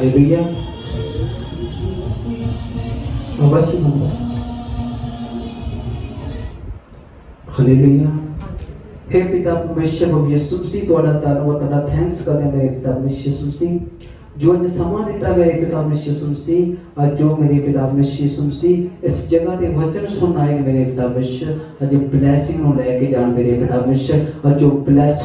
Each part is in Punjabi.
हालेलुया अवश्य हालेलुया हे पिता परमेश्वर, हम यीशु मसीह द्वारा धन्यवाद और थैंक्स करते हैं पिता परमेश्वर यीशु मसीह। ਮਸੀਹ ਜੋ ਅੱਜ ਸਮਾਂ ਦਿੱਤਾ ਮੇਰੇ ਪਿਤਾ ਪਰਮੇਸ਼ਰ ਯਿਸੂ ਮਸੀਹ ਅੱਜ ਜੋ ਮੇਰੇ ਪਿਤਾ ਪਰਮੇਸ਼ਰ ਯਿਸੂ ਮਸੀਹ ਇਸ ਜਗ੍ਹਾ ਤੇ ਵਚਨ ਸੁਣਨ ਆਏ ਨੇ ਮੇਰੇ ਪਿਤਾ ਪਰਮੇਸ਼ਰ ਅੱਜ ਬਲੇਸਿੰਗ ਨੂੰ ਲੈ ਕੇ ਜਾਣ ਮੇਰੇ ਪਿਤਾ ਪਰਮੇਸ਼ਰ ਅੱਜ ਜੋ ਬਲੈਸ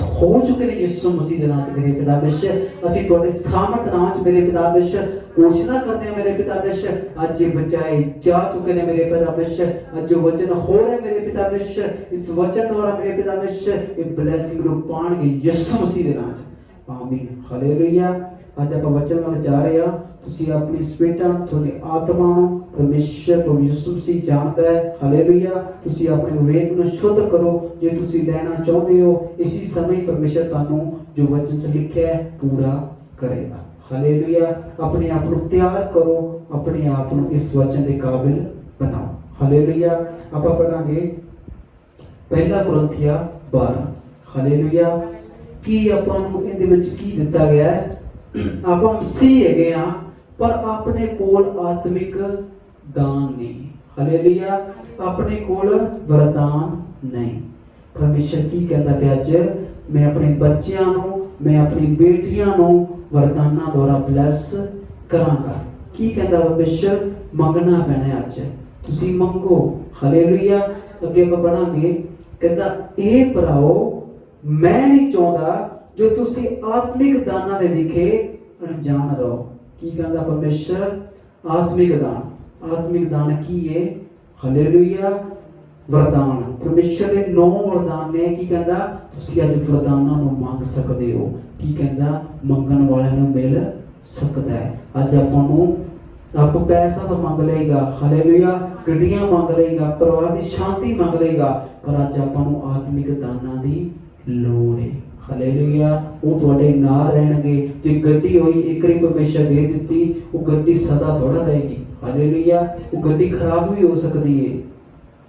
ਦੇ ਨਾਮ ਚ ਮੇਰੇ ਪਿਤਾ ਪਰਮੇਸ਼ਰ ਅਸੀਂ ਤੁਹਾਡੇ ਸਾਮਰਥ ਨਾਮ ਚ ਮੇਰੇ ਪਿਤਾ ਪਰਮੇਸ਼ਰ ਘੋਸ਼ਣਾ ਕਰਦੇ ਹਾਂ ਮੇਰੇ ਪਿਤਾ ਪਰਮੇਸ਼ਰ ਅੱਜ ਇਹ ਬਚਾਏ ਜਾ ਚੁੱਕੇ ਨੇ ਮੇਰੇ ਪਿਤਾ ਪਰਮੇਸ਼ਰ ਅੱਜ ਜੋ ਵਚਨ ਹੋ ਰਿਹਾ ਮੇਰੇ ਪਿਤਾ ਪਰਮੇਸ਼ਰ ਇਸ ਵਚਨ ਦੁਆਰਾ ਮੇਰੇ ਪਿਤਾ ਪਰਮੇਸ਼ਰ ਇਹ ਬਲੇਸਿੰਗ ਨੂੰ ਪਾਣਗੇ ਯਿਸੂ ਮਸੀਹ ਦੇ ਨਾਮ ਚ ਆਮੀਨ। ਹਾਲੇਲੂਇਆ ਅੱਜ ਆਪਾਂ ਵਚਨ ਵੱਲ ਜਾ ਰਹੇ ਆ ਤੁਸੀਂ ਆਪਣੀ ਸਪਿਰਟਾਂ ਤੁਹਾਡੀ ਆਤਮਾ ਨੂੰ ਪਰਮੇਸ਼ਰ ਪ੍ਰਭੂ ਯਿਸੂ ਸੀ ਜਾਣਦਾ ਹੈ। ਹਾਲੇਲੂਇਆ ਤੁਸੀਂ ਆਪਣੇ ਵਿਵੇਕ ਨੂੰ ਸ਼ੁੱਧ ਕਰੋ, ਜੇ ਤੁਸੀਂ ਲੈਣਾ ਚਾਹੁੰਦੇ ਹੋ, ਇਸੇ ਸਮੇਂ ਪਰਮੇਸ਼ਰ ਤੁਹਾਨੂੰ ਜੋ ਵਚਨ ਚ ਲਿਖਿਆ ਹੈ, ਪੂਰਾ ਕਰੇਗਾ। ਹਾਲੇਲੂਇਆ ਆਪਣੇ ਆਪ ਨੂੰ ਤਿਆਰ ਕਰੋ, ਆਪਣੇ ਆਪ ਨੂੰ ਇਸ ਵਚਨ ਦੇ ਕਾਬਿਲ ਬਣਾਓ। ਹਾਲੇਲੂਇਆ ਆਪਾਂ ਪੜਾਂਗੇ ਪਹਿਲਾ ਕੁਰਿੰਥੀਆ 12 ਹਾਲੇਲੂਇਆ ਕੀ ਆਪਾਂ ਨੂੰ ਇਹਦੇ ਵਿੱਚ ਕੀ ਦਿੱਤਾ ਗਿਆ ਹੈ? ਆਪਾਂ ਮਸੀਹ ਹੈਗੇ ਆ, ਪਰ ਆਪਣੇ ਕੋਲ ਆਤਮਿਕ ਦਾਨ ਨਹੀਂ। ਹਾਲੇਲੂਇਆ ਆਪਣੇ ਕੋਲ ਵਰਦਾਨ ਨਹੀਂ। ਪਰਮੇਸ਼ਰ ਕੀ ਕਹਿੰਦਾ ਪਿਆ ਅੱਜ? ਮੈਂ ਆਪਣੇ ਬੱਚਿਆਂ ਨੂੰ, ਮੈਂ ਆਪਣੀ ਬੇਟੀਆਂ ਨੂੰ ਵਰਦਾਨਾਂ ਦੁਆਰਾ ਬਲੈਸ ਕਰਾਂਗਾ। ਕੀ ਕਹਿੰਦਾ ਪਰਮੇਸ਼ਰ? ਮੰਗਣਾ ਪੈਣਾ ਅੱਜ। ਤੁਸੀਂ ਮੰਗੋ। ਹਾਲੇਲੂਇਆ ਅੱਗੇ ਆਪਾਂ ਪੜਾਂਗੇ ਕਹਿੰਦਾ, ਇਹ ਭਰਾਓ, ਮੈਂ ਨਹੀਂ ਚਾਹੁੰਦਾ ਜੋ ਤੁਸੀਂ ਆਤਮਿਕ ਦਾਨਾਂ ਦੇ ਵਿਖੇ ਅਣਜਾਣ ਰਹੋ। ਕੀ ਕਹਿੰਦਾ ਪਰਮੇਸ਼ਰ? ਆਤਮਿਕ ਦਾਨ। ਆਤਮਿਕ ਦਾਨ ਕੀ ਹੈ ਹਾਲੇਲੂਇਆ ਵਰਦਾਨ। ਪਰਮੇਸ਼ਰ ਦੇ ਨੌ ਵਰਦਾਨ ਨੇ ਕੀ ਕਹਿੰਦਾ? ਤੁਸੀਂ ਅੱਜ ਵਰਦਾਨਾਂ ਨੂੰ ਮੰਗ ਸਕਦੇ ਹੋ। ਕੀ ਕਹਿੰਦਾ? ਮੰਗਣ ਵਾਲਿਆਂ ਨੂੰ ਮਿਲ ਸਕਦਾ ਹੈ। ਅੱਜ ਆਪਾਂ ਨੂੰ ਆਪ ਪੈਸਾ ਤਾਂ ਮੰਗ ਲਏਗਾ। ਹਾਲੇਲੂਇਆ ਗੱਡੀਆਂ ਮੰਗ ਲਏਗਾ। ਪਰਿਵਾਰ ਦੀ ਸ਼ਾਂਤੀ ਮੰਗ ਲਏਗਾ। ਪਰ ਅੱਜ ਆਪਾਂ ਨੂੰ ਆਤਮਿਕ ਦਾਨਾਂ ਦੀ ਲੋੜ ਹੈ ਹਾਲੇਲੂਇਆ ਉਹ ਤੁਹਾਡੇ ਨਾਲ ਰਹਿਣਗੇ। ਜੇ ਗੱਡੀ ਹੋਈ, ਇੱਕ ਵਾਰੀ ਪਰਮੇਸ਼ਰ ਦੇ ਦਿੱਤੀ, ਉਹ ਗੱਡੀ ਸਦਾ ਥੋੜਾ ਰਹੇਗੀ। ਹਾਲੇਲੂਇਆ ਉਹ ਗੱਡੀ ਖਰਾਬ ਵੀ ਹੋ ਸਕਦੀ ਹੈ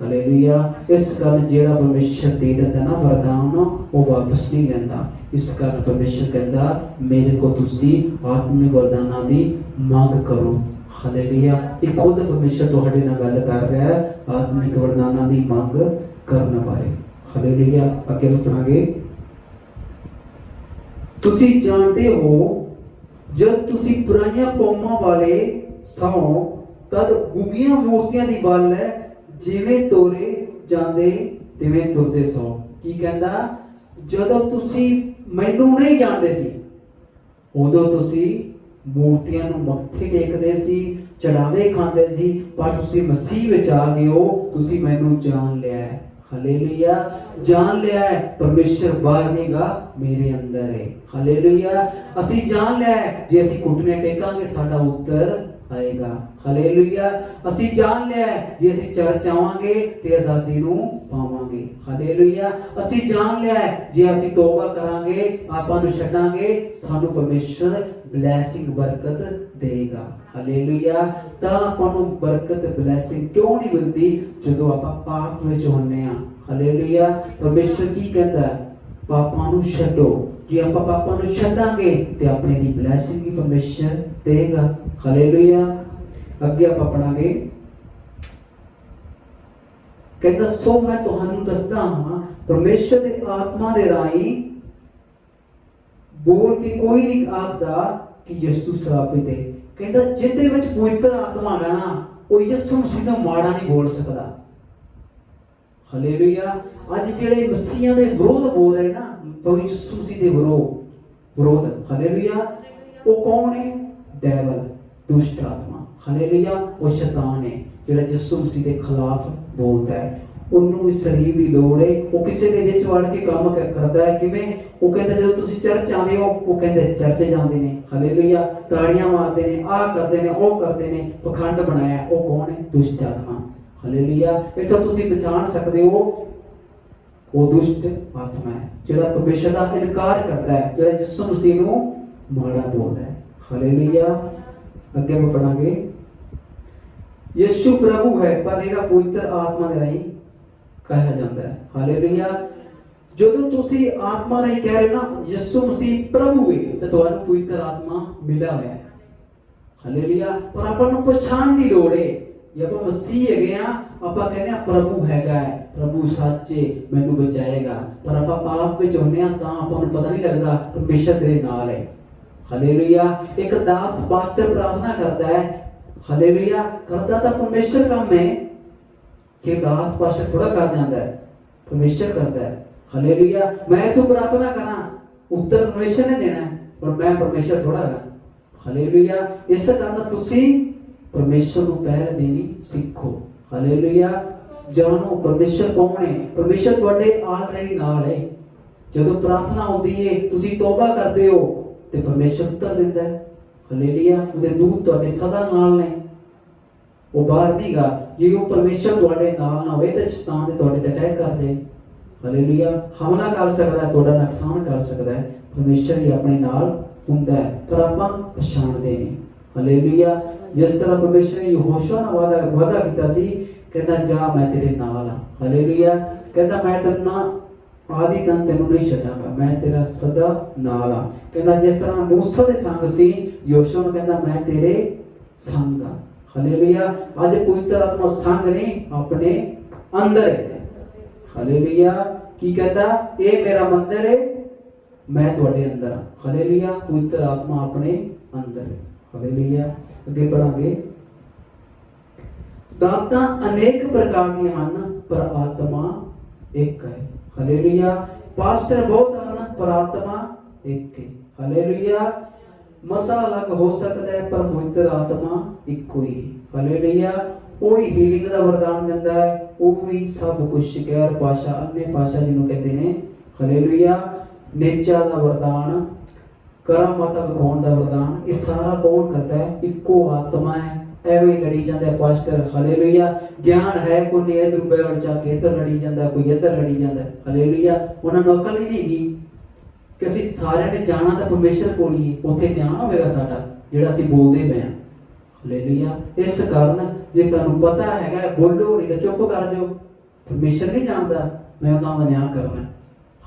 ਹਾਲੇਲੂਇਆ ਇਸ ਗੱਲ ਜਿਹੜਾ ਪਰਮੇਸ਼ਰ ਦੇ ਦਿੰਦਾ ਨਾ ਵਰਦਾਨ ਉਹ ਵਾਪਸ ਨਹੀਂ ਲੈਂਦਾ। ਇਸ ਕਾਰਨ ਪਰਮੇਸ਼ਰ ਕਹਿੰਦਾ, ਮੇਰੇ ਕੋ ਤੁਸੀਂ ਆਤਮਿਕ ਵਰਦਾਨਾਂ ਦੀ ਮੰਗ ਕਰੋ। ਹਾਲੇਲੂਇਆ ਇਹ ਖੁਦ ਪਰਮੇਸ਼ਰ ਤੁਹਾਡੇ ਨਾਲ ਗੱਲ ਕਰ ਰਿਹਾ ਹੈ। ਆਤਮਿਕ ਵਰਦਾਨਾਂ ਦੀ ਮੰਗ ਕਰਨ ਬਾਰੇ। ਹਾਲੇਲੂਇਆ ਅੱਗੇ ਵਧਾਂਗੇ। ਤੁਸੀਂ ਜਾਣਦੇ ਹੋ, ਜਦ ਤੁਸੀਂ ਪੁਰਾਣੀਆਂ ਕੌਮਾਂ ਵਾਲੇ ਸੌ, ਤਦ ਗੁੰਗੀਆਂ ਮੂਰਤੀਆਂ ਦੀ ਵੱਲ ਜਿਵੇਂ ਤੋਰੇ ਜਾਂਦੇ, ਤਿਵੇਂ ਤੁਰਦੇ ਸੌ। ਕੀ ਕਹਿੰਦਾ? ਜਦੋਂ ਤੁਸੀਂ ਮੈਨੂੰ ਨਹੀਂ ਜਾਣਦੇ ਸੀ, ਉਦੋਂ ਤੁਸੀਂ ਮੂਰਤੀਆਂ ਨੂੰ ਮੱਥੇ ਟੇਕਦੇ ਸੀ, ਚੜਾਵੇ ਖਾਂਦੇ ਸੀ, ਪਰ ਤੁਸੀਂ ਮਸੀਹ ਵਿੱਚ ਆ ਗਏ ਹੋ, ਤੁਸੀਂ ਮੈਨੂੰ ਜਾਣ ਲਿਆ ਹੈ। ਹਾਲੇਲੂਇਆ ਜਾਣ ਲਿਆ ਹੈ, ਪਰਮੇਸ਼ਰ ਬਾਹਰ ਨਹੀਂਗਾ ਮੇਰੇ ਅੰਦਰ ਹੈ। ਹਾਲੇਲੂਇਆ ਅਸੀਂ ਜਾਣ ਲਿਆ ਹੈ, ਜੇ ਅਸੀਂ ਘੁੱਟਨੇ ਟੇਕਾਂਗੇ, ਸਾਡਾ ਉੱਤਰ ਆਏਗਾ। ਹਾਲੇਲੂਇਆ ਅਸੀਂ ਜਾਣ ਲਿਆ ਜੇ ਅਸੀਂ ਚਰਚ ਆਵਾਂਗੇ ਤੇ ਆਜ਼ਾਦੀ ਨੂੰ ਪਾਵਾਂਗੇ। ਹਾਲੇਲੂਇਆ ਅਸੀਂ ਜਾਣ ਲਿਆ ਜੇ ਅਸੀਂ ਤੋਬਾ ਕਰਾਂਗੇ, ਆਪਾਂ ਨੂੰ ਛੱਡਾਂਗੇ, ਸਾਨੂੰ ਪਰਮੇਸ਼ਰ ਬਲੇਸਿੰਗ ਬਰਕਤ ਦੇਗਾ ਹਾਲੇਲੂਇਆ ਤਾਂ ਆਪਾਂ ਨੂੰ ਬਰਕਤ ਬਲੇਸਿੰਗ ਕਿਉਂ ਨਹੀਂ ਮਿਲਦੀ? ਜਦੋਂ ਆਪਾਂ ਪਾਪ ਵਿੱਚ ਹੁੰਨੇ ਆ। ਹਾਲੇਲੂਇਆ ਪਰਮੇਸ਼ਰ ਕੀ ਕਹਿੰਦਾ ਹੈ? ਪਾਪਾਂ ਨੂੰ ਛੱਡੋ। ਜੇ ਆਪਾਂ ਪਾਪਾਂ ਨੂੰ ਛੱਡਾਂਗੇ ਤੇ ਆਪਣੇ ਦੀ ਬਲੇਸਿੰਗ ਵੀ ਪਰਮੇਸ਼ਰ ਦੇਗਾ। ਹਾਲੇਲੂਇਆ ਅੱਗੇ ਆਪਾਂ ਪੜਾਂਗੇ। ਕਹਿੰਦਾ, ਸੋ ਮੈਂ ਤੁਹਾਨੂੰ ਦੱਸਦਾ ਹਾਂ, ਪਰਮੇਸ਼ਰ ਦੇ ਆਤਮਾ ਦੇ ਰਾਹੀਂ ਬੋਲ ਕੇ ਕੋਈ ਨਹੀਂ ਆਖਦਾ ਕਿ ਯਿਸੂ ਸਰਾਪਿਤ ਹੈ ਕਹਿੰਦਾ ਜਿਹਦੇ ਵਿੱਚ ਪਵਿੱਤਰ ਆਤਮਾ ਹੈ ਨਾ, ਉਹ ਯਿਸੂ ਮਸੀਹ ਦਾ ਮਾੜਾ ਨਹੀਂ ਬੋਲ ਸਕਦਾ। ਹਾਲੇਲੂਇਆ ਅੱਜ ਜਿਹੜੇ ਮਸੀਹਾਂ ਦੇ ਵਿਰੋਧ ਬੋਲ ਰਹੇ ਨਾ ਉਹ ਯਿਸੂ ਦੇ ਵਿਰੋਧ ਵਿਰੋਧ ਹਾਲੇਲੂਇਆ ਉਹ ਕੌਣ ਹੈ ਡੈਵਲ ਦੁਸ਼ਟ ਆਤਮਾ ਹਾਲੇਲੂਇਆ ਉਹ ਸ਼ੈਤਾਨ ਹੈ ਜਿਹੜਾ ਯਿਸੂ ਮਸੀਹ ਦੇ ਖਿਲਾਫ ਬੋਲਦਾ ਹੈ ਉਹਨੂੰ ਇਸ ਸਰੀਰ ਦੀ ਲੋੜ ਹੈ ਉਹ ਕਿਸੇ ਦੇ ਵਿੱਚ ਵੜ ਕੇ ਕੰਮ ਕਰਦਾ ਹੈ ਕਿਵੇਂ ਉਹ ਕਹਿੰਦਾ ਜਦੋਂ ਤੁਸੀਂ ਚਰਚ ਆਉਂਦੇ ਹੋ ਉਹ ਕਹਿੰਦੇ ਚਰਚ ਜਾਂਦੇ ਨੇ ਹਾਲੇਲੂਇਆ ਤਾੜੀਆਂ ਮਾਰਦੇ ਨੇ ਆਹ ਕਰਦੇ ਨੇ ਉਹ ਕਰਦੇ ਨੇ ਪਖੰਡ ਬਣਾਇਆ ਉਹ ਕੌਣ ਹੈ ਦੁਸ਼ਟ ਆਤਮਾ ਹਾਲੇਲੂਇਆ ਇੱਥੋਂ ਤੁਸੀਂ ਪਛਾਣ ਸਕਦੇ ਹੋ ਉਹ ਦੁਸ਼ਟ ਆਤਮਾ ਹੈ, ਜਿਹੜਾ ਪਰਮੇਸ਼ਰ ਦਾ ਇਨਕਾਰ ਕਰਦਾ ਹੈ, ਜਿਹੜਾ ਯਿਸੂ ਮਸੀਹ ਨੂੰ ਮਾੜਾ ਬੋਲਦਾ ਹੈ। ਹਾਲੇਲੂਇਆ ਅੱਗੇ ਆਪਾਂ ਪੜਾਂਗੇ ਯਿਸੂ ਪ੍ਰਭੂ ਹੈ, ਪਰ ਇਹਦਾ ਪਵਿੱਤਰ ਆਤਮਾ ਦੇ ਰਾਹੀਂ ਕਿਹਾ ਜਾਂਦਾ ਹੈ। ਹਾਲੇਲੂਇਆ ਜਦੋਂ ਤੁਸੀਂ ਆਤਮਾ ਰਾਹੀਂ ਕਹਿ ਰਹੇ ਹੋ ਨਾ, ਯਿਸੂ ਮਸੀਹ ਪ੍ਰਭੂ ਹੈ, ਤਾਂ ਤੁਹਾਨੂੰ ਪਵਿੱਤਰ ਆਤਮਾ ਮਿਲਿਆ ਹੋਇਆ ਹੈ। ਹਾਲੇਲੂਇਆ ਪਰ ਆਪਾਂ ਨੂੰ ਪਛਾਣ ਦੀ ਲੋੜ ਹੈ, ਜੇ ਆਪਾਂ ਮਸੀਹ ਹੈਗੇ ਆ ਆਪਾਂ ਕਹਿੰਦੇ ਆ ਪ੍ਰਭੂ ਹੈਗਾ ਹੈ। ਪ੍ਰਭੂ ਸੱਚੇ ਮੈਨੂੰ ਬਚਾਏਗਾ। ਪਰ ਆਪਾਂ ਪਾਪ ਵਿੱਚ ਹੁੰਦੇ ਆ ਤਾਂ ਆਪਾਂ ਨੂੰ ਪਤਾ ਨਹੀਂ ਲੱਗਦਾ ਪਰਮੇਸ਼ਰ ਤੇਰੇ ਨਾਲ ਹੈ। ਹਾਲੇਲੂਇਆ ਇੱਕ ਦਾਸ ਪਾਸਟਰ ਪ੍ਰਾਰਥਨਾ ਕਰਦਾ ਹੈ। ਹਾਲੇਲੂਇਆ ਕਰਦਾ ਤਾਂ ਪਰਮੇਸ਼ਰ ਕੰਮ ਹੈ। ਕਿ ਦਾਸ ਪਾਸਟਰ ਥੋੜਾ ਕਰ ਜਾਂਦਾ ਹੈ। ਪਰਮੇਸ਼ਰ ਕਰਦਾ ਹੈ। ਹਾਲੇਲੂਇਆ ਮੈਂ ਤੂੰ ਪ੍ਰਾਰਥਨਾ ਕਰਾਂ। ਉੱਤਰ ਪਰਮੇਸ਼ਰ ਨੇ ਦੇਣਾ ਪਰ ਮੈਂ ਪਰਮੇਸ਼ਰ ਥੋੜਾ ਹਾਂ ਹਾਲੇਲੂਇਆ ਇਸ ਕਾਰਨ ਤੁਸੀਂ ਪਰਮੇਸ਼ਰ ਨੂੰ ਪਹਿਲ ਦੇਣੀ ਸਿੱਖੋ। ਹਾਲੇਲੂਇਆ ਜਾਣੋ ਪਰਮੇਸ਼ਰ ਕੌਣ ਹੈ ਪਰਮੇਸ਼ਰ ਤੁਹਾਡੇ ਆਲਰੇਡੀ ਨਾਲ ਹੈ। ਜਦੋਂ ਪ੍ਰਾਰਥਨਾ ਹੁੰਦੀ ਹੈ ਤੁਸੀਂ ਤੋਬਾ ਕਰਦੇ ਹੋ, ਤੇ ਪਰਮੇਸ਼ਰ ਉੱਤਰ ਦਿੰਦਾ ਹੈ। ਹਾਲੇਲੂਇਆ ਉਹਦੇ ਦੂਤ ਤੁਹਾਡੇ ਸਦਾ ਨਾਲ ਨੇ। ਉਹ ਬਾਹਰ ਨਹੀਂਗਾ ਜੇ ਉਹ ਪਰਮੇਸ਼ਰ ਤੁਹਾਡੇ ਨਾਲ ਨਾ ਹੋਵੇ, ਤਾਂ ਸ਼ੈਤਾਨ ਤੇ ਤੁਹਾਡੇ ਤੇ ਅਟੈਕ ਕਰ ਦੇ। ਹਾਲੇਲੂਇਆ ਹਮਲਾ ਕਰ ਸਕਦਾ ਹੈ, ਤੁਹਾਡਾ ਨੁਕਸਾਨ ਕਰ ਸਕਦਾ ਹੈ। ਪਰਮੇਸ਼ਰ ਹੀ ਆਪਣੇ ਨਾਲ ਹੁੰਦਾ ਹੈ, ਪਰ ਆਪਾਂ ਪਛਾਣਦੇ ਨਹੀਂ। ਹਾਲੇਲੂਇਆ ਜਿਸ ਤਰ੍ਹਾਂ ਪਰਮੇਸ਼ਰ ਨੇ ਯਹੋਸ਼ੂਆ ਨਾਲ ਵਾਦਾ ਵਾਦਾ ਕੀਤਾ ਸੀ ਕਹਿੰਦਾ, ਜਾ, ਮੈਂ ਤੇਰੇ ਨਾਲ ਹਾਂ। ਹਾਲੇਲੂਇਆ ਕਹਿੰਦਾ, ਮੈਂ ਤੈਨੂੰ ਆਦੀ ਤਾਂ ਤੈਨੂੰ ਨਹੀਂ ਛੱਡਾਂਗਾ। ਮੈਂ ਤੇਰਾ ਸਦਾ ਨਾਲ ਆ ਕਹਿੰਦਾ, ਜਿਸ ਤਰ੍ਹਾਂ ਮੂਸਾ ਦੇ ਸੰਗ ਸੀ, ਯੋਸ਼ੂਆ ਨੂੰ ਕਹਿੰਦਾ, ਮੈਂ ਤੇਰੇ ਸੰਗ ਆ ਹਾਲੇਲੂਇਆ ਅੱਜ ਪਵਿੱਤਰ ਆਤਮਾ ਸੰਗ ਨਹੀਂ, ਆਪਣੇ ਅੰਦਰ ਹੈ। ਹਾਲੇਲੂਇਆ ਕੀ ਕਹਿੰਦਾ? ਇਹ ਮੇਰਾ ਮੰਦਰ ਹੈ, ਮੈਂ ਤੁਹਾਡੇ ਅੰਦਰ ਹਾਂ। ਹਾਲੇਲੂਇਆ ਪਵਿੱਤਰ ਆਤਮਾ ਆਪਣੇ ਅੰਦਰ ਹੈ। ਹਾਲੇਲੂਇਆ ਅੱਗੇ ਪੜਾਂਗੇ ਦਾਤਾਂ ਅਨੇਕ ਪ੍ਰਕਾਰ ਦੀਆਂ ਹਨ, ਪਰ ਆਤਮਾ ਇੱਕ ਹੈ। ਹਾਲੇਲੂਇਆ ਪਾਸਟਰ ਬਹੁਤ ਹਨ, ਪਰ ਆਤਮਾ ਇੱਕ ਹੈ। ਹਾਲੇਲੂਇਆ ਮਸਾ ਅਲੱਗ ਹੋ ਸਕਦਾ ਹੈ, ਪਰ ਪਵਿੱਤਰ ਆਤਮਾ ਇੱਕੋ ਹੀ ਹਾਲੇਲੂਇਆ ਉਹ ਹੀ ਹੀਲਿੰਗ ਦਾ ਵਰਦਾਨ ਦਿੰਦਾ ਹੈ, ਉਹ ਵੀ ਸਭ ਕੁਝ ਗੈਰ ਭਾਸ਼ਾ, ਅੰਨੇ ਭਾਸ਼ਾ ਜਿਹਨੂੰ ਕਹਿੰਦੇ ਨੇ। ਹਾਲੇਲੂਇਆ ਨੇਚਾ ਦਾ ਵਰਦਾਨ ਕਰਾਮਾਤਾ ਵਿਖਾਉਣ ਦਾ ਵਰਦਾਨ, ਇਹ ਸਾਰਾ ਕੌਣ ਕਰਦਾ ਹੈ? ਇੱਕੋ ਆਤਮਾ ਹੈ। ਐਵੇਂ ਲੜੀ ਜਾਂਦਾ ਪਾਸਟਰ ਹਾਲੇਲੂਇਆ। ਗਿਆਨ ਹੈ ਕੋਈ ਨਹੀਂ ਇਧਰ ਬੈਠ ਜਾ ਕੇ, ਇੱਧਰ ਲੜੀ ਜਾਂਦਾ, ਕੋਈ ਇੱਧਰ ਲੜੀ ਜਾਂਦਾ, ਹਾਲੇਲੂਇਆ। ਉਹਨਾਂ ਨੂੰ ਅਕਲ ਹੀ ਨਹੀਂ ਗਈ ਕਿ ਅਸੀਂ ਸਾਰਿਆਂ ਨੇ ਜਾਣਾ ਤਾਂ ਪਰਮੇਸ਼ਰ ਕੋਲ ਹੀ ਉੱਥੇ ਗਿਆਨ ਹੋਵੇਗਾ ਸਾਡਾ, ਜਿਹੜਾ ਅਸੀਂ ਬੋਲਦੇ ਪਏ ਹਾਂ। ਹਾਲੇਲੂਇਆ। ਇਸ ਕਾਰਨ ਜੇ ਤੁਹਾਨੂੰ ਪਤਾ ਹੈਗਾ, ਬੋਲੋ ਨਹੀਂ ਤਾਂ ਚੁੱਪ ਕਰ ਜਾਓ। ਪਰਮੇਸ਼ਰ ਨਹੀਂ ਜਾਣਦਾ, ਮੈਂ ਉਹਦਾ ਦਾ ਨਿਆਂ ਕਰਨਾ।